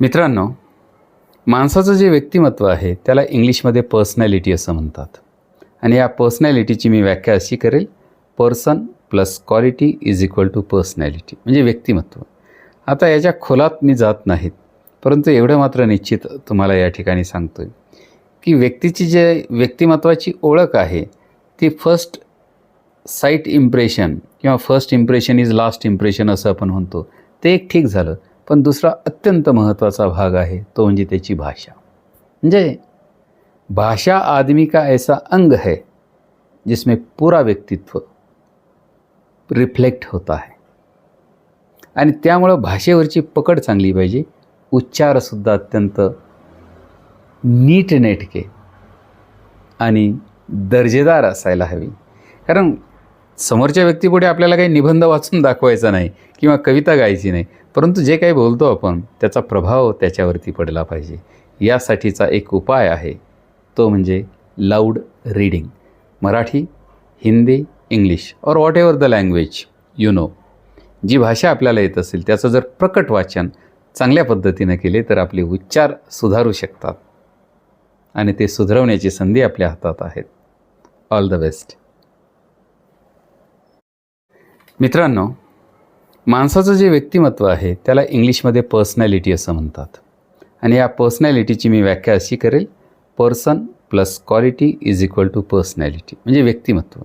मित्रांनो माणसाचं जे व्यक्तिमत्व आहे त्याला इंग्लिशमध्ये पर्सनॅलिटी असं म्हणतात. आणि या पर्सनॅलिटीची मी व्याख्या अशी करेल person plus quality is equal to personality म्हणजे व्यक्तिमत्व. आता याच्या खोलात मी जात नाहीत परंतु एवढं मात्र निश्चित तुम्हाला या ठिकाणी सांगतो आहे की व्यक्तीची जे व्यक्तिमत्वाची ओळख आहे ती फर्स्ट साईट इम्प्रेशन किंवा first impression is last impression असं आपण म्हणतो ते एक ठीक झालं. पण दुसरा अत्यंत महत्त्वाचा भाग आहे तो म्हणजे त्याची भाषा. म्हणजे भाषा आदमी का ऐसा अंग है जिसमें पूरा व्यक्तित्व रिफ्लेक्ट होता है. आणि त्यामुळं भाषेवरची पकड चांगली पाहिजे उच्चारसुद्धा अत्यंत नीटनेटके आणि दर्जेदार असायला हवी. कारण समोरच्या व्यक्तीपुढे आपल्याला काही निबंध वाचून दाखवायचा नाही किंवा कविता गायची नाही परंतु जे काही बोलतो आपण त्याचा प्रभाव त्याच्यावरती पडला पाहिजे. यासाठीचा एक उपाय आहे तो म्हणजे loud reading Marathi Hindi English और whatever the language you know जी भाषा आपल्याला येत असेल त्याचं जर प्रकट वाचन चांगल्या पद्धतीनं केले तर आपले उच्चार सुधारू शकतात. आणि ते सुधारवण्याची संधी आपल्या हातात आहेत. ऑल द बेस्ट मित्रांनो माणसाचं जे व्यक्तिमत्व आहे त्याला इंग्लिशमध्ये पर्सनॅलिटी असं म्हणतात. आणि या पर्सनॅलिटीची मी व्याख्या अशी करेल person plus quality is equal to personality म्हणजे व्यक्तिमत्व.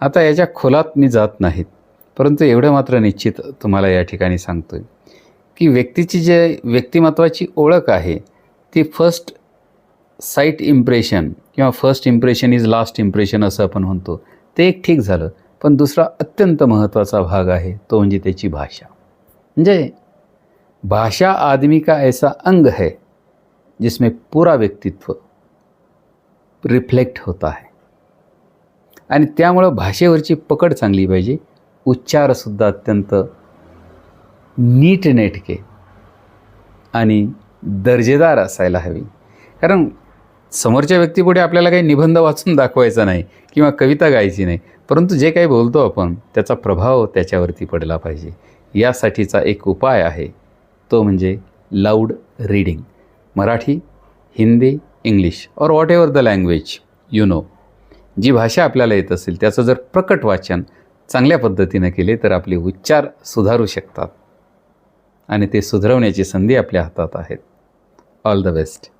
आता याच्या खोलात मी जात नाहीत परंतु एवढं मात्र निश्चित तुम्हाला या ठिकाणी सांगतो आहे की व्यक्तीची जे व्यक्तिमत्वाची ओळख आहे ती फर्स्ट साईट इम्प्रेशन किंवा first impression is last impression असं आपण म्हणतो ते एक ठीक झालं. पण दुसरा अत्यंत महत्त्वाचा भाग आहे तो म्हणजे त्याची भाषा. म्हणजे भाषा आदमी का ऐसा अंग है जिसमें पूरा व्यक्तित्व रिफ्लेक्ट होता है. आणि त्यामुळं भाषेवरची पकड चांगली पाहिजे. उच्चारसुद्धा अत्यंत नीटनेटके आणि दर्जेदार असायला हवी. कारण समोरच्या व्यक्तीपुढे आपल्याला काही निबंध वाचून दाखवायचा नाही किंवा कविता गायची नाही परंतु जे काही बोलतो आपण त्याचा प्रभाव त्याच्यावरती पडला पाहिजे. यासाठीचा एक उपाय आहे तो म्हणजे loud reading Marathi Hindi English और whatever the language you know जी भाषा आपल्याला येत असेल त्याचं जर प्रकट वाचन चांगल्या पद्धतीनं केले तर आपले उच्चार सुधारू शकतात. आणि ते सुधारवण्याची संधी आपल्या हातात आहेत. All the best